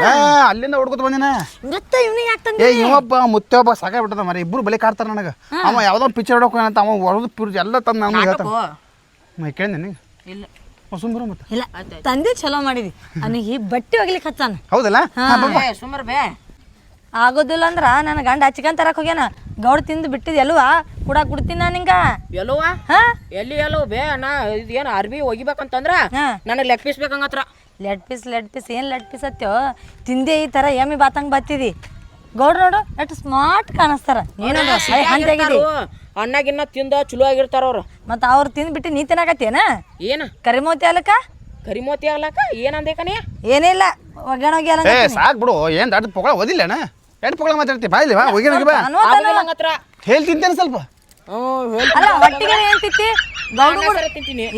ಅಲ್ಲಿಂದ ಹೊಡ್ಕೊತ ಬಂದಿನ? ಗೊತ್ತ ಇವನಿಗೆ ಯಾಕೆ ಏ ಇವೊಬ್ಬ ಮುತ್ತೊಬ್ಬ ಸಾಕಾಗ್ಬಿಟ್ಟದ ಮರ ಇಬ್ರು ಬಲಿ ಕಾಡ್ತಾರ ನನಗೆ. ಅವ ಯಾವ್ದೋ ಪಿಕ್ಚರ್ ಹೊಡೋಕೆ ಅಂತ ಅವ ಹೊಡೆದು ಪಿರ್ ಎಲ್ಲ ತಂದು ನಾನು ಹೇಳ್ತಾನೆ. ಮೈ ಕೇಳಿದೆ ನೀ ಇಲ್ಲ ಸುಂಬರು ಮತ್ತೆ ಇಲ್ಲ ತಂದೆ ಚಲೋ ಮಾಡಿದಿ. ನನಗೆ ಬಟ್ಟೆ ಒಗಿಲಿಕ್ಕೆ ಹಚ್ಚಾನ. ಹೌದಲ್ಲ? ಸುಮ್ಮರ್ ಬೇ ಆಗೋದಿಲ್ಲ ಅಂದ್ರ ನನ್ನ ಗಂಡ ಚಿಕನ್ ತರಕ್ ಹೋಗ್ಯಾನ. ಗೌಡ ತಿಂದು ಬಿಟ್ಟಿದ್ ಎಲ್ವಾ ಕೂಡ ಕುಡ್ತೀನಿ ನಾನು ಹಿಂಗ ಎಲ್ಲವ ಹಾ. ಎಲ್ಲಿ ಎಲ್ಲೋ ಬೇ? ನಾ ಇದೇನು ಅರ್ಬಿ ಒಗಿಬೇಕಂತಂದ್ರ ಹಾ. ನನಗೆ ಲೆಗ್ ಪೀಸ್ ಬೇಕಂಗತ್ರ. ಲೆಡ್ ಪೀಸ್ ಲೆಡ್ ಪೀಸ್ ಏನು ಲೆಡ್ ಪೀಸ್ ಅತ್ತೋ? ತಿಂದೆ ಈ ಥರ ಎಮ್ಮಿ ಬಾತಂಗ್ ಬತ್ತಿದಿ. ಗೌಡ್ರು ನೋಡು ಎಷ್ಟು ಸ್ಮಾರ್ಟ್ ಕಾಣಿಸ್ತಾರ. ನೀನು ಹಂತಾಗಿದಿ ಅಣ್ಣಗಿನ್ನ ತಿಂದ ಚಲೋ ಆಗಿರ್ತಾರ ಅವ್ರು. ಮತ್ತ ಅವ್ರು ತಿಂದ್ಬಿಟ್ಟು ನೀ ತಿನ್ನಾಕತ್ತೇನ ಏನ? ಕರಿಮೋತಿ ಅಲ್ಲಕ ಕರಿಮೋತಿ ಆಗ್ಲಾಕ ಏನಂದೇಕನಿ ಏನಿಲ್ಲ ಒಗ್ಗಣ ಹೋಗ್ಯಾನ ಏ ಸಾಕ್ ಬಿಡು ಏನ್ ದಡ್ಡ ಪೊಗಳ ಓದಿಲ್ಲನ? ಎರಡು ಪೊಗಳ ಮಾತಾಡ್ತಿ? ಬಾಯಿಲಿ ಬಾ ಹೋಗಿ ಬಾ. ಹತ್ರ. ಹೇಳಿ ತಿಂತೇನೆ ಸ್ವಲ್ಪ ಅಲ್ಲ ಹೊಟ್ಟಿಗೆ ಏನ್ ತಿತ್ತಿ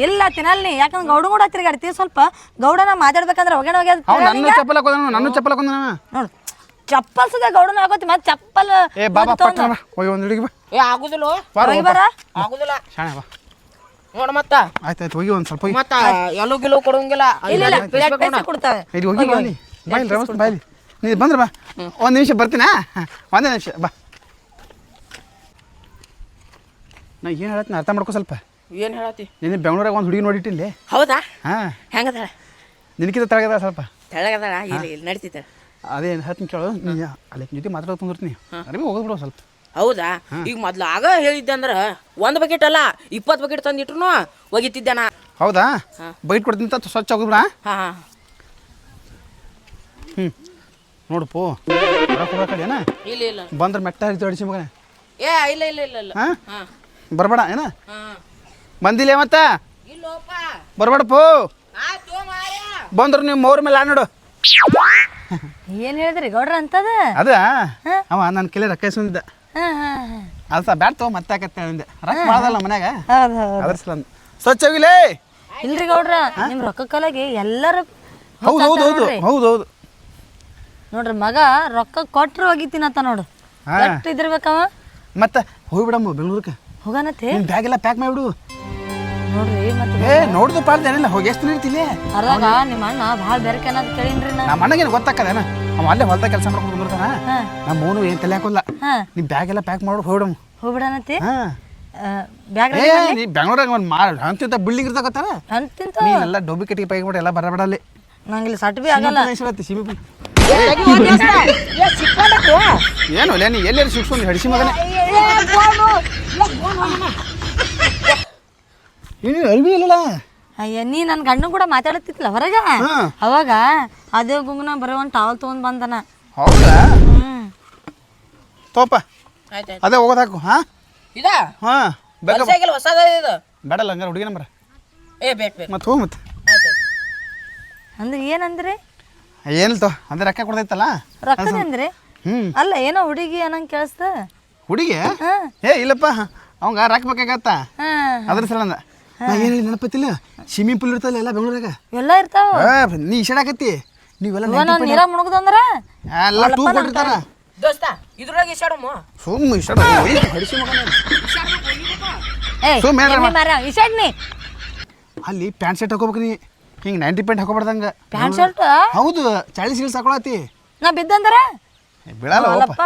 ಇಲ್ಲ ತಿನ್ನಲ್ನಿ ಯಾಕಂದ್ರೆ ಗೌಡ ಕೂಡ ತಿರ್ಗಾಡ್ತಿ ಸ್ವಲ್ಪ ಗೌಡನ ಮಾತಾಡ್ಬೇಕಂದ್ರೆ ಒಗ್ಗಣ ಹೋಗ್ಯಾದ ಅವ್ ನನ್ನ ಚಪ್ಪಲ ನನ್ನ ಚಪ್ಪಲ ನೋಡು ಚಪ್ಪಲ್ ಸದ ಗೌಡನ ಆಗೋತಿ ಮತ್ತೆ ಚಪ್ಪಲ್ ಏ ಬಾಬಾ ಪಟ್ಟಣ ಹೋಗಿ ಒಂದು ಹಿಡಿಗೆ ಬಾ. ಏ ಆಗುದಿಲ್ಲ ಬಾರ ಹೋಗಿ ಬರ ಆಗುದಿಲ್ಲ. ಶಾಣೆ ಬಾ. ನೋಡ ಮತ್ತ. ಆಯ್ತು ಆಯ್ತು ಹೋಗಿ ಒಂದು ಸ್ವಲ್ಪ ಹೋಗಿ. ಮತ್ತ ಎಲ್ಲೂ ಗಿಲೂ ಕೊಡಂಗಿಲ್ಲ ಇಲ್ಲ ಇಲ್ಲ ಕೊಡ್ತಾವೆ ಇದು ಹೋಗಿ ಬಾಲಿ ಬಾಯಿಲಿ ರಮಸ್ ಇಲ್ಲಿ ನೀ ಬಂದ್ರ ಬಾ. ಒಂದು ನಿಮಿಷ ಬರ್ತೀನಾ? ಒಂದೇ ನಿಮಿಷ ಬಾ. ನಾ ಏನು ಹೇಳತ್ತೀನಿ ಅರ್ಥ ಮಾಡ್ಕೊ ಸ್ವಲ್ಪ. ಏನು ಹೇಳತ್ತಿ? ನೀನು ಬೆಂಗಳೂರಾಗ ಒಂದು ಹುಡುಗಿ ನೋಡಿಟ್ಟಿಲ್ಲಿ. ಹೌದಾ? ಹಾಂ. ಹೆಂಗದ ನಿನಕಿದ ತಳಗದ ಸ್ವಲ್ಪ. ತೆಳಗದ ಇಲ್ಲಿ ಇಲ್ಲಿ ಅದೇನು ಹೇಳ್ತೀನಿ ಕೇಳು? ನೀ ಅಲ್ಲಿ ಜೊತೆ ಮಾತಾಡೋದು ತಂದಿರ್ತೀನಿ ಅರಿವಿ ಬಿಡು ಸ್ವಲ್ಪ. ಹೌದಾ? ಈಗ ಮೊದ್ಲು ಆಗ ಹೇಳಿದ್ದೆ ಅಂದ್ರೆ ಒಂದ್ ಬಕೆಟ್ ಅಲ್ಲ ಇಪ್ಪತ್ತು ಬಕೆಟ್ ತಂದಿಟ್ರು ಒಗಿತಿದ್ದೆ ನಾ. ಹೌದಾ? ಬೈಟ್ ಕೊಡ್ತೀನಿ ಅಂತ ಸ್ವಚ್ಛ ಹೋಗಿಬಿಡ ಹಾ ಹಾ. ಹ್ಞೂ ನೋಡು ಪೋ. ಕಡೆನಾ ಇಲ್ಲ ಇಲ್ಲ. ಬಂದ್ರೆ ಮೆಟ್ಟ ಹರಿತು ಅಡಿಸಿ ಮಗನ. ಏ ಇಲ್ಲ ಇಲ್ಲ ಇಲ್ಲ ಇಲ್ಲ. ಹಾಂ? ಬರಬೇಡ ಏನ? ಬಂದಿಲ್ಲ ಮತ್ತ? ಇಲ್ಲೋಪ ಬರಬೇಡ ಪೋ. ಆಯ್ತು ಮಾರ್ಯ. ಬಂದ್ರು ನೀವು ಮೋರ್ ಮೇಲೆ ಆ ನೋಡು. ಏನ್ ಹೇಳಿದ್ರಿ? ಗೌಡ್ರ ಅಂತದ? ಅದ. ಅವ ನನ್ನ ಕೈಲಿ ರೊಕ್ಕ ಇಸ್ಕೊಂಡಿದ್ದ ಅದ ಸಹ ಬ್ಯಾಟ್ ತಗೋ ಮತ್ತೆ ಯಾಕತ್ತೆ ಅಂದೆ ರೊಕ್ಕ ಮಾಡದಲ್ಲ ಮನ್ಯಾಗ? ಅದ್ರ ಸಲ ಸ್ವಚ್ಛ ಹೋಗಿಲೇ? ಇಲ್ರಿ ಗೌಡ್ರ ನಿಮ್ ರೊಕ್ಕ ಕಲಾಗಿ ಎಲ್ಲರೂ ಹೌದು ಹೌದು ಹೌದು. ಹೌದು ಹೌದು. ನೋಡ್ರಿ ಮಗ ರೊಕ್ಕ ಕೊಟ್ರು ಹೋಗಿತೀನಂತ ನೋಡು. ಇದಿರ್ಬೇಕವ ಮತ್ತೆ ಹೋಗ್ಬಿಡಮ್ಮ ಬೆಂಗ್ಳೂರ್ಗೆ ಹೋಗಾನತ್ತೆ? ಬ್ಯಾಗ್ ಎಲ್ಲ ಪ್ಯಾಕ್ ಮಾಡಿಬಿಡು. ನೋಡ್ರಿ ಮತ್ತೆ ಏ ನೋಡ್ದು ಪಾಡ್ದು ಏನಿಲ್ಲ ಹೋಗಿ ಎಷ್ಟು ನೀಡ್ತಿಲ್ಲ ಅದ್ರಾಗ ನಿಮ್ಮ ಅಣ್ಣ ಭಾಳ ಬೆರಕೆ ಅನ್ನೋದು ಕೇಳಿನ್ರಿ ನಾ ನಮ್ಮ ಅಣ್ಣಗೇನು ಗೊತ್ತಾಕದೇನ ಅವ ಅಲ್ಲೇ ಹೊಲ್ದಾಗ ಕೆಲಸ ಮಾಡ್ಕೊಂಡು ಬಂದಿರ್ತಾನ. ನಮ್ಮ ಮೂನು ಏನು ತಲೆ ಹಾಕೋಲ್ಲ ಹಾ ನಿಮ್ಮ ಬ್ಯಾಗ್ ಎಲ್ಲ ಪ್ಯಾಕ್ ಮಾಡಿ ಹೋಗ್ಬಿಡಮ್ಮ ಹೋಗ್ಬಿಡನತ್ತಿ ಹಾಂ ಬ್ಯಾಗ್ ಏ ನೀ ಬೆಂಗಳೂರಾಗ ಒಂದು ಮಾ ಅಂತಿಂತ ಬಿಲ್ಡಿಂಗ್ ಇರ್ತಕತ್ತಾರ ಅಂತಿಂತ ನೀನೆಲ್ಲ ಡೊಬ್ಬಿ ಕಟ್ಟಿಗೆ ಪೈಗೆ ಮಾಡಿ ಎಲ್ಲ ಬರಬೇಡ ಅಲ್ಲಿ ನಂಗೆ ಇಲ್ಲಿ ಸಟ್ ಬಿ ಆಗಲ್ಲ ಏನು ಲೇ ನೀ ಎಲ್ಲೆಲ್ಲಿ ಸಿಕ್ಸ್ಕೊಂಡು ಹಡಿಸಿ ಮಗನೇ ನೀನು ಅರಿವಿ ಇಲ್ಲಲ್ಲ? ಅಯ್ಯ ನೀ ನನ್ನ ಗಂಡನ ಕೂಡ ಮಾತಾಡತ್ತಿತ್ತಲ್ಲ ಹೊರಗೆ. ಅವಾಗ ಅದೇ ಗುಂಗನ ಬರೋ ಒಂದು ಟಾವಲ್ ತೊಗೊಂಡು ಬಂದನ. ಹೌದಾ? ತೋಪ. ಅದೇ ಹೋಗೋದು ಹಾಕು ಹಾಂ? ಇದಾ? ಹಾಂ. ಬೇಕ ಬಲ್ಸಾಗಿಲ್ಲ ಹೊಸದ ಇದು. ಬೇಡಲ್ಲ ಹಂಗಾರೆ ಹುಡುಗಿ ನಂಬರ ಏ ಬೇಕು ಬೇಕು. ಮತ್ತೆ ಹೋಗಿ ಮತ್ತೆ. ಅಂದ್ರೆ ಏನಂದ್ರೆ? ಏನಿಲ್ಲ ತೋ ಅಂದ್ರೆ ರೊಕ್ಕ ಕೊಡ್ತೈತಲ್ಲ ರೊಕ್ಕದ ಅಂದ್ರೆ? ಹ್ಞೂ ಅಲ್ಲ ಏನೋ ಹುಡುಗಿ ಅನ್ನಂಗೆ ಕೇಳಿಸ್ತ. ಹುಡುಗಿ? ಹಾ. ಏ ಇಲ್ಲಪ್ಪ. ಅವಂಗ ರೊಕ್ಕ ಬೇಕಾಗತ್ತ? ಹಾ. ಅದ್ರ ಸಲಂದ ನಾ ಏನು ಹೇಳಿ ನೆನಪತ್ತಿಲ್ಲ? ಸ್ವಿಮ್ಮಿಂಗ್ ಪೂಲ್ ಇರ್ತಲ್ಲ ಎಲ್ಲ ಬೆಂಗಳೂರಾಗ? ಎಲ್ಲ ಇರ್ತಾವ. ಆ, ನೀ ಇಷಾಡಕತ್ತಿ ನೀವೆಲ್ಲ ನಾನು ನೀರ ಮುಣಗದಂದ್ರ ಎಲ್ಲ ಟೂ ಕೊಟ್ಟಿರ್ತಾರ ದೋಸ್ತ ಇದ್ರೊಳಗೆ ಇಷ್ಟಾಡಮ್ಮ ಸುಮ್ಮ ಇಷ್ಟ ಹಡಿಸಿ ಮಗನ. ಏಯ್ ಸುಮ್ ಹೇಳ್ರಮ್ಮ. ಎಮ್ಮೆ ಇಷಾಡ್ನಿ ಅಲ್ಲಿ ಪ್ಯಾಂಟ್ ಶರ್ಟ್ ಹಾಕೋಬೇಕು ನೀ ಹಿಂಗೆ ನೈಂಟಿ ಪ್ಯಾಂಟ್ ಹಾಕೋಬಾರ್ದಂಗ. ಪ್ಯಾಂಟ್ ಶರ್ಟ್ ಹೌದು ಚಾಳಿಸ್ ಗಿಲ್ಸ್ ಹಾಕೊಳತಿ ನಾ ಬಿದ್ದಂದ್ರ? ಬಿಡಲ್ಲ ಹೋಗಪ್ಪ.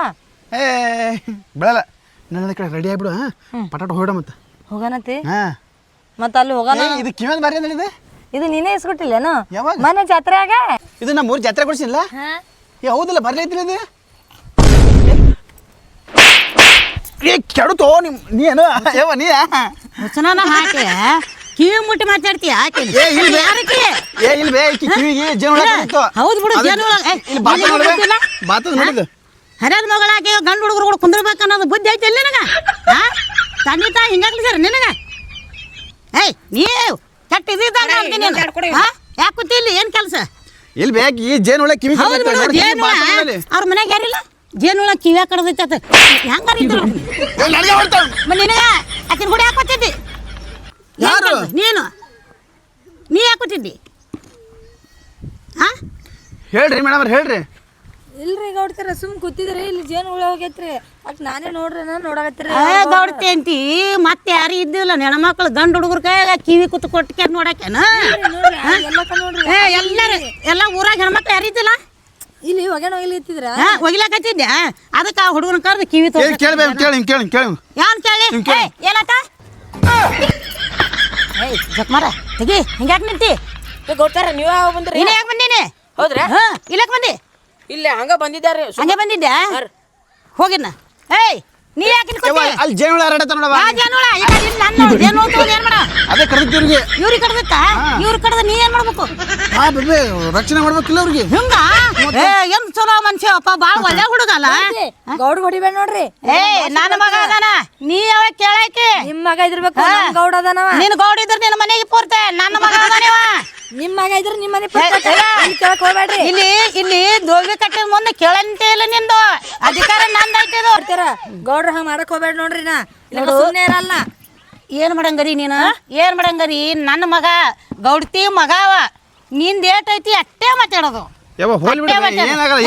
ಏ ಬಿಡಲ್ಲ ನನ್ನ ಕಡೆ ರೆಡಿ ಆಗ್ಬಿಡು ಹಾಂ? ಪಟಾಟ ಹೊರಡ ಮತ್ತೆ. ಹೋಗನತಿ ಹಾಂ. ಮತ್ತ ಅಲ್ಲಿ ಹೋಗನ ಇದು ಕಿವಿಯದ ಬಾರಿ ಅಂದ್ರೆ ಇದು? ನೀನೇ ಇಸ್ಕೊಟ್ಟಿಲ್ಲೇನು? ಯಾವಾಗ? ಮನೆ ಜಾತ್ರೆಯಾಗ ಇದು ನಮ್ಮ ಊರ್ ಜಾತ್ರೆ ಕೊಡ್ಸಿಲ್ಲ ಏ ಹೌದಲ್ಲ ಬರ್ಲೈತಿಲ್ಲ ಇದು? ಏ ಕೆಡುತ್ತೋ ನಿಮ್ ನೀ ಏನು ಯಾವ ನೀ ಹುಚ್ಚನಾನ ಹಾಕಿ. ಕಿವಿ ಮುಟ್ಟಿ ಮಾತಾಡ್ತೀಯ ಆಕೆ? ಏ ಇಲ್ಲಿ ಬೇ ಏ ಇಲ್ಲಿ ಬೇ ಈಕಿ ಕಿವಿಗೆ ಜೇನು ಹುಳ. ಹೌದು ಬಿಡು ಜೇನು ಹುಳ. ಏ, ಇಲ್ಲಿ ಬಾತು ನಿನಗೆ ಬಾತು ಗೊತ್ತಿಲ್ಲ? ಬಾತದ ನೋಡಿದ್ದು. ಹರಿಯದ ಗಂಡು ಹುಡುಗರು ಕೂಡ ಕುಂದಿರ್ಬೇಕು ಅನ್ನೋದು ಬುದ್ಧಿ ಐತಿ ಇಲ್ಲ ನನಗ? ತಂದೆ ತಾಯಿ ಹಿಂಗಾಗ್ಲಿ ಸರ್ ನಿನಗ? ಏಯ್ ನೀ ಕೆಟ್ಟ ಇದ್ದಾಗ ನೋಡ್ತೀನಿ ಯಾಕೆ ಕೂತಿ ಇಲ್ಲಿ ಏನು ಕೆಲಸ? ಇಲ್ಲಿ ಬೇಕು ಈ ಜೇನು ಹುಳ ಕಿವಿ. ಅವ್ರ ಮನ್ಯಾಗ ಯಾರಿಲ್ಲ? ಜೇನು ಹುಳ ಕಿವ್ಯಾಗ ಕಡ್ದೈತೆ ಹೆಂಗಾರ ನನಗೆ ಆಕಿನ ಕೂಡ ಯಾಕೆ ಕೂತಿದ್ದಿ ಏನ್ ಯಾರು? ನೀನು. ನೀ ಯಾಕೆ ಕೂತಿದ್ದಿ? ಹಾ? ಹೇಳ್ರಿ ಮೇಡಮ್ ಹೇಳ್ರಿ. ಇಲ್ರಿ ಗೌಡ್ತಿರ ಸುಮ್ ಕೂತಿದ್ರಿ ಇಲ್ಲಿ ಜೇನು ಹುಳ ಹೋಗೈತ್ರಿ. ಅಕ್ ನಾನೇ ನೋಡ್ರಿ ನಾನು ನೋಡಕತ್ರಿ ಏ ಗೌಡ್ತಿ ಅಂತಿ ಮತ್ತೆ ಯಾರು ಇದ್ದಿಲ್ಲ ಹೆಣ್ಮಕ್ಳು ಗಂಡು ಹುಡುಗರ ಕೈಯಾಗ ಕಿವಿ ಕುತ್ತು ಕೊಟ್ಟಿಕೆ ನೋಡಕೇನ ಎಲ್ಲ ನೋಡ್ರಿ ಏ ಎಲ್ಲರೂ ಎಲ್ಲ ಊರಾಗ ಹೆಣ್ಮಕ್ಳು ಯಾರು ಇದ್ದಿಲ್ಲ? ಇಲ್ಲಿ ಒಗ್ಯಾಣ ಇಲ್ಲಿ ಇತ್ತಿದ್ರ? ಹಾ ಒಗಿಲಾಕತ್ತಿದ್ದೆ ಅದಕ್ಕೆ ಆ ಹುಡುಗನ ಕರೆದು ಕಿವಿ ಏ ಕೇಳ್ಬೇಕು ಕೇಳಿ ಹಿಂಗೆ ಕೇಳಿ ಕೇಳಿ ಯಾನ್ ಕೇಳಿ? ಕೇಳು. ಏ, ಏನಾತ? ಜಕ್ಮಾರ ತೆಗಿ ಹಿಂಗ್ಯಾಕ್ ನಿಂತಿ? ಗೊತ್ತಾರ ನೀವ ಯಾವ ಬಂದ್ರಿ? ನೀನೇ ಯಾಕೆ ಬಂದೀನಿ? ಹೌದ್ರಾ? ಹಾ ಇಲ್ಲಕ್ ಬಂದಿ? ಇಲ್ಲೇ ಹಂಗ ಬಂದಿದ್ದಾರೆ ಹಂಗೆ ಬಂದಿದ್ದೆ ಹೋಗಿನ ಏಯ್ ನೀ ಯಾಕೆ? ಅಲ್ಲಿ ಜೇನು ಹುಳ ಹರಡತ್ತ ನೋಡವ ಆ ಈಗ ಇಲ್ಲಿ ನನ್ನ ತಗೊಂಡ್ ಏನ್ ಮಾಡ? ಅದೇ ಕಡದ ಇವ್ರಿಗೆ. ಇವ್ರಿಗೆ ಕಡ್ದತ್ತ ಇವ್ರು ಕಡ್ದ ನೀ ಏನ್ ಮಾಡ್ಬೇಕು? ಹಾ ಬೇಬೆ ರಕ್ಷಣೆ ಮಾಡ್ಬೇಕಿಲ್ಲ ಅವ್ರಿಗೆ ಹಿಂಗ? ಏ ಎಂತ ಚಲೋ ಅಪ್ಪ ಬಾಳ ಒಳ್ಳೆ ಹುಡುಗಲ್ಲ ಗೌಡ್ ಹೊಡಿಬೇಡ ನೋಡ್ರಿ. ಏ ನನ್ನ ಮಗ ಅದಾನ. ನೀ ಯಾವ ಕೇಳಾಕಿ? ನಿಮ್ ಮಗ ಇದ್ರಬೇಕು ಗೌಡ ಅದಾನವ. ನಿನ್ ಗೌಡ ಇದ್ರ ನಿನ್ನ ಮನೆಗೆ ಪೂರ್ತೆ. ನನ್ನ ಮಗ ಅದಾನಿವ ನಿಮ್ ಮಗ ಇದ್ರೆ ನಿಮ್ಮ ಮನೆ. ಕೇಳಕ್ ಹೋಗ್ಬೇಡ್ರಿ. ಇಲ್ಲಿ ಇಲ್ಲಿ ದೋಗಿ ಕಟ್ಟಿದ ಮುಂದೆ ಕೇಳಂತೆ ಇಲ್ಲ ನಿಂದು. ಅಧಿಕಾರ ನಂದೈತೆ ಇದು. ನೋಡ್ತೀರ ಗೌಡ್ರ ಹಂಗ ಮಾಡಕ್ ಹೋಗ್ಬೇಡ ನೋಡ್ರಿ ನಾ. ಇಲ್ಲ ಸುಮ್ನೆ ಇರಲ್ಲ. ಏನ್ ಮಾಡಂಗರಿ ನೀನು? ಏನ್ ಮಾಡಂಗರಿ? ನನ್ನ ಮಗ ಗೌಡ್ತಿ ಮಗ ಅವ. ನಿಂದ ಏಟೈತಿ ಅಷ್ಟೇ ಮಾತಾಡೋದು. ಯವ್ವ ಹೋಲ್ ಬಿಡು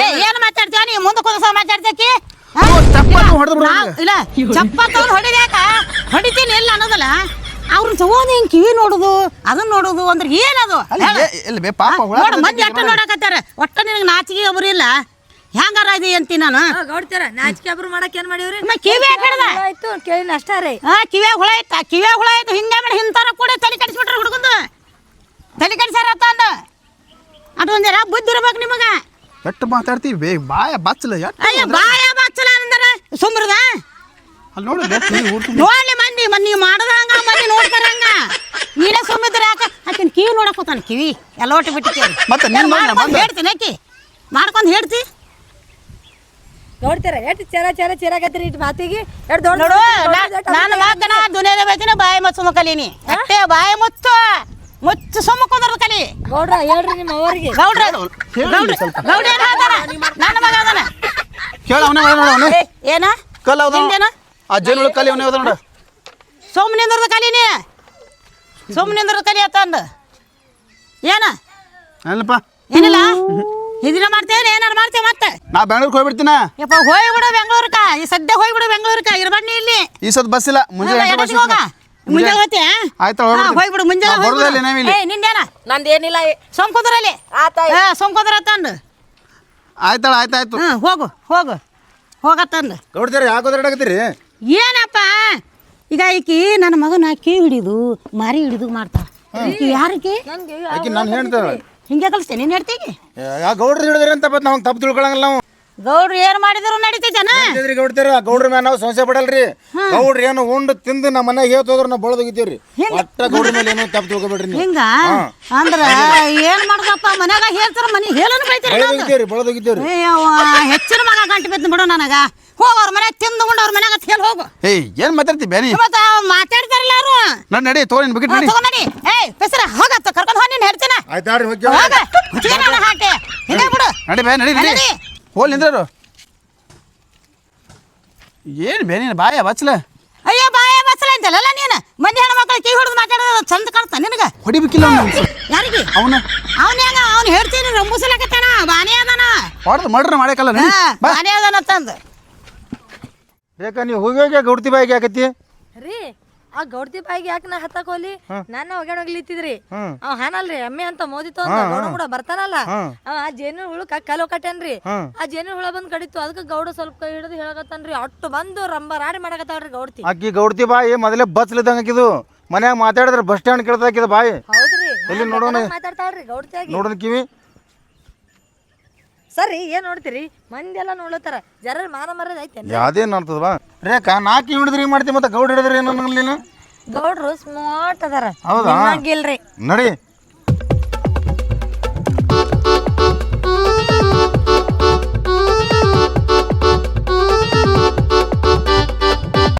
ಏನ್- ಏನ್ ಮಾತಾಡ್ತೀಯ ನೀ? ಮುಂದೆ ಕುದಸ ಮಾತಾಡ್ತೇಕಿ? ಇಲ್ಲ ಚಪ್ಪ ತಗೊಂಡು ಹೊಡಿದ್ಯಾಕ ಹೊಡಿತೀನಿ ಇಲ್ಲ ಅನ್ನೋದಲ್ಲ? ಅವ್ರನ್ನ ತಗೋದು ಹಿಂಗೆ ಕಿವಿ ನೋಡುದು ಅದನ್ನ ನೋಡುದು ಅಂದ್ರೆ ಏನದು? ಇಲ್ಲಿ ಬೇ ಪಾಪ ನೋಡು ಮಂದಿ ಅಟ್ಟ ನೋಡಕತ್ತಾರ. ಒಟ್ಟ ನಿನಗೆ ನಾಚಿಕೆ ಒಬ್ಬರು ಇಲ್ಲ. ಹೆಂಗಾರ ಇದೆ ಅಂತೀನಿ ನಾನು? ಗೌಡ್ತಾರ ನಾಚಿಕೆ ಒಬ್ರು ಮಾಡಕ್ ಏನ್ ಮಾಡಿವ್ರಿ? ಕಿವಿ ಯಾಕ್ ಹಿಡ್ದ? ಆಯ್ತು ಕೇಳಿ ಅಷ್ಟೇ ರೀ. ಹಾ ಕಿವಿಯಾಗ ಹುಳ ಇತ್ತ ಕಿವ್ಯಾಗ ಹುಳ ಇತ್ತು ಹಿಂಗೆ ಮಾಡಿ ಹಿಂತಾರ ಕೂಡ ತಲೆ ಕಡಿಸ್ಬಿಟ್ರೆ ಹುಡುಗಂದು. ತಲೆ ಕಡಿಸ್ಯಾರ ಅಂದ. ಅದೊಂದು ಜರ ಬುದ್ಧಿ ಇರ್ಬೇಕು ನಿಮಗೆ. ಎಟ್ಟು ಮಾತಾಡ್ತೀವಿ ಬೇ ಬಾಯ ಬಚ್ಚಲ ಅಯ್ಯ ಬಾಯ ಬಚ್ಚಲ ಅಂದ್ರೆ. ಸುಮ್ರದ? ಅಲ್ಲಿ ನೋಡು ಬೇ, ಕಿವಿ ಊರ್ ತುಂಬ. ನೋಡ್ಲಿ ಮಂದಿ ಮಂದಿ ಮಾಡದಂಗ ಮಂದಿ ನೋಡ್ತಾರಂಗ ನೀನೇ ಸುಮ್ಮಿದ್ರ ಯಾಕ? ಆಕಿನ ಕಿವಿ ನೋಡಕ್ ಹೋತಾನ ಕಿವಿ ಎಲ್ಲ ಒಟ್ಟು ಬಿಟ್ಟು ಮತ್ತೆ ನೀನ್ ಮಾಡ್ಕೊಂಡ್ ಬಂದ? ಹೇಳ್ತೀನಿ ಆಕಿ. ಮಾಡ್ಕೊಂಡ್ ಹೇಳ್ತಿ. ನೋಡ್ತೀರ ಎಷ್ಟು ಚರ ಚರ ಚೆರಾಕತ್ತೀರಿ ಇಟ್ಟು ಮಾತಿಗೆ. ಎರಡು ದೊಡ್ಡ ನೋಡು ನಾನು ಮಗನ ದುನಿಯಾದ ಬೇಕಿನ ಬಾಯಿ ಮುಚ್ಚು ಕಲೀನಿ ಅಷ್ಟೇ ಬಾಯಿ ಮುಚ್ಚು. ಮುಚ್ಚು ಸುಮ್ಮ ಕುಂದ್ರ ಕಲಿ. ಗೌಡ್ರ ಹೇಳ್ರಿ ನಿಮ್ಮ ಅವರಿಗೆ. ಗೌಡ್ರ ಹೇಳು ಗೌಡ್ರ ಸ್ವಲ್ಪ. ಗೌಡ್ರ ಏನ್ ಹೇಳ್ತಾನ ನನ್ನ ಮಗ ಅದಾನ. ಕೇಳ ಅವನೇ? ನೋಡು ಅವನೇ ಏನ? ಕಲ್ಲ ಅವನ ನಿಂದೇನ ಆ ಜೇನು ಹುಳ ಕಲ್ಲಿ ಅವನೇ ಹೋದ ನೋಡು. ಸೋಮನಿಂದ್ರದ ನಿಂದ್ರದ ಸೋಮನಿಂದ್ರದ ಕಲಿ ಅತ್ತಂದು ಏನ? ಅಲ್ಲಪ್ಪ ಏನಿಲ್ಲ? ಇದನ್ನ ಮಾಡ್ತೇನೆ ಏನಾರ ಮಾಡ್ತೇವೆ ಮತ್ತೆ? ನಾ ಬೆಂಗಳೂರಿಗೆ ಹೋಗ್ಬಿಡ್ತೀನ. ಯಪ್ಪ ಹೋಗ್ಬಿಡು ಬೆಂಗಳೂರ್ಕ. ಈ ಸದ್ಯ ಹೋಗ್ಬಿಡು ಬೆಂಗಳೂರ್ಕ. ಇರ್ಬಣ್ಣಿ ಇಲ್ಲಿ. ಈ ಸದ್ ಬಸ್ ಇಲ್ಲ. ಮುಂಜಾನೆ ಎಂಟು ಬಸ್ ಹೋಗ? ಮುಂಜಾನೆ ಹೋಗ್ತೀಯ? ಆಯ್ತು, ಹೋಗಿ ಹೋಗ್ಬಿಡು. ಮುಂಜಾನೆ ಬರೋದಿಲ್ಲ ನಾವಿಲ್ಲಿ. ಏ ನಿಂದೇನ ನಂದೇನಿಲ್ಲ ಸೋಂಕುದ್ರಲ್ಲಿ ಆತಾಯ್ ಹಾ ಸೋಂಕುದ್ರ ತಂದು ಆಯ್ತಾಳ ಆಯ್ತಾಯ್ತು. ಹ್ಞೂ ಹೋಗು ಹೋಗು. ಹೋಗತ್ತಂದು ನೋಡ್ತೀರಿ ಯಾಕೆ ಓದಾಡಕತ್ತೀರಿ ಏನಪ್ಪ? ಈಗ ಈಕಿ ನನ್ನ ಮಗನ ಕಿವಿ ಹಿಡಿದು ಮಾರಿ ಹಿಡಿದು ಮಾಡ್ತಾಳ ಈಕಿ ಯಾರಿಗೆ ಆಕಿ ನಾನು ಹೇಳ್ತೇವೆ ಹಿಂಗೆ ಕಲಿಸ್ತೇನೆ ನೀನು ಹೇಳ್ತೀಗಿ ಯಾ ಗೌಡ್ರು ಹಿಡಿದ್ರಿ ಅಂತ ಬತ್ ನಾವು ತಪ್ಪು ತಿಳ್ಕೊಳಂಗಿಲ್ಲ ನಾವು. ಗೌಡ್ರು ಏನು ಮಾಡಿದ್ರು ನಡೀತೈತನ? ಹೇಳ್ತಿದ್ರಿ ಗೌಡ್ತೀರ ಗೌಡ್ರ ಮ್ಯಾಲ ನಾವು ಸಂಶಯ ಪಡಲ್ರಿ. ಗೌಡ್ರು ಏನು ಉಂಡು ತಿಂದು ನಮ್ಮ ಮನೆಗೆ ಹೇಳ್ತ ನಾವು ನಾವು ಬಳದೋಗಿದ್ದೀವ್ರಿ ಒಟ್ಟ ಗೌಡ್ರ ಮೇಲೆ ಏನು ತಪ್ಪು ತಿಳ್ಕೊಬೇಡ್ರಿ ನೀವು. ಹಿಂಗ? ಅಂದ್ರ ಏನ್ ಮಾಡ್ದಪ್ಪ? ಮನ್ಯಾಗ ಹೇಳ್ತಾರ ಮನೆ ಹೇಳನು ಬೈತೀರಿ ಬಳದೋಗಿದ್ದೀವ್ರಿ ಹೆಚ್ಚಿನ ಮಗ ಗಂಟು ಬಿದ್ದು ಬಿಡು ನನಗ. ಹೋಗ ಅವ್ರ ಮನೆ ತಿಂದ್ಕೊಂಡು ಅವ್ರ ಮನ್ಯಾಗ ಹೇಳಿ ಹೋಗು. ಏಯ್ ಏನ್ ಮಾತಾಡ್ತಿ ಬೇನಿ ಮತ್ತ ಮಾತಾಡ್ತಾರಲ್ಲ ಅವರು. ನಡಿ ನಡಿ ತೋರಿ ಬಿಗಿಟ್ ನಡಿ. ತಗೊಂಡಿ ಏಯ್ ಪೆಸರ ಹೋಗತ್ತ ಕರ್ಕೊಂಡು ಹೋಗಿ ನೀನು ಹೇಳ್ತೀನ ಆಯ್ತಾರಿ ಹೋಗಿ ಹೋಗ. ಹುಚ್ಚಿಗೆ ಹಾಟೆ ಹಿಂಗೆ ಬಿಡು. ನಡಿ ಬೇ ನಡಿ ನಡಿ. ಹೋಲ್ ಏನು ಬೇ ಬೇನಿ ಬಾಯ ಬಚ್ಚಲ ಅಯ್ಯೋ ಬಾಯ ಬಚ್ಚಲ ಅಂತಲ್ಲ ನೀನು? ಮಂದಿ ಹೆಣ್ಮಕ್ಳು ಕೈ ಹೊಡೆದು ಮಾತಾಡೋದು ಚಂದ ಕಾಣ್ತಾ ನಿನಗೆ? ಹೊಡಿಬೇಕಿಲ್ಲ ಅವ್ನು. ಯಾರಿಗೆ? ಅವನ. ಅವನ ಹೆಂಗ? ಅವ್ನು ಹೇಳ್ತೀನಿ ರಂಬುಸಲಕತ್ತಾನ? ಬಾನೇ ಅದಾನ? ಹೊಡೆದು ಮರ್ಡ್ರ್ ಮಾಡಕ್ಕಲ್ಲ ಬಾನೇ ಅದಾನ ತಂದು. ರೇಖಾ ನೀವು ಹೋಗಿ ಹೋಗಿ ಗೌಡ್ತಿ ಬಾಯಿಗೆ ಯಾಕತ್ತಿ ರೀ ಆ ಗೌಡ್ತಿ ಬಾಯಿಗೆ ಯಾಕೆ ನಾ ಹತ್ತಕೋಲಿ ಹೋಲಿ ನನ್ನ ಒಗ್ಯಾಣ ಹೋಗ್ಲಿತ್ತಿದ್ರಿ ಅವ್ ಹಾನಲ್ರಿ ಎಮ್ಮೆ ಅಂತ ಮೋದಿತ್ತು ಗೌಡ ಕೂಡ ಬರ್ತಾನಲ್ಲ. ಅವ ಆ ಜೇನು ಹುಳಕ್ಕ ಕಲ್ ಕಟ್ಟೇನ್ರಿ. ಆ ಜೇನು ಹುಳ ಬಂದ್ ಕಡಿತು ಅದಕ್ಕೆ ಗೌಡ ಸ್ವಲ್ಪ ಕೈ ಹಿಡಿದು ಹೇಳಕತ್ತಾನ್ರಿ. ಅಟ್ಟು ಬಂದು ರಂಬ ರಾಡಿ ಮಾಡಕತ್ತಾಳ್ರಿ ಗೌಡ್ತಿ. ಅಕ್ಕಿ ಗೌಡ್ತಿ ಬಾಯಿ ಮೊದಲೇ ಬಚ್ಲಿದ್ದಂಗೆ ಆಕಿದು. ಮನ್ಯಾಗ ಮಾತಾಡಿದ್ರೆ ಬಸ್ ಸ್ಟ್ಯಾಂಡ್ ಕೇಳ್ತಾ ಬಾಯಿ. ಹೌದ್ರಿ. ಎಲ್ಲಿ ನೋಡೋಣ? ಮಾತಾಡ್ತಾಳ್ರಿ ಗೌಡ್ತಿಯಾಗಿ. ನೋಡೋಣ ಕಿವಿ. ಸರಿ ಏನ್ ನೋಡ್ತೀರಿ? ಮಂದಿ ಎಲ್ಲ ನೋಡ್ಲತ್ತಾರ. ಜರ ಮಾನ ಮರದ ಐತೆ ಯಾವ್ದೇನು ಅಂತದವಾ ರೇಖಾ ನಾಲ್ಕು ಹಿಡಿದ್ರಿ ಮಾಡ್ತಿ ಮತ್ತೆ ಗೌಡ್ ಹಿಡಿದ್ರಿ ಏನು ನೀನು? ಗೌಡ್ರು ಸ್ಮಾರ್ಟ್ ಅದಾರ. ಹೌದಾ? ನಿಮ್ಮಂಗಿಲ್ರಿ ನಡಿ.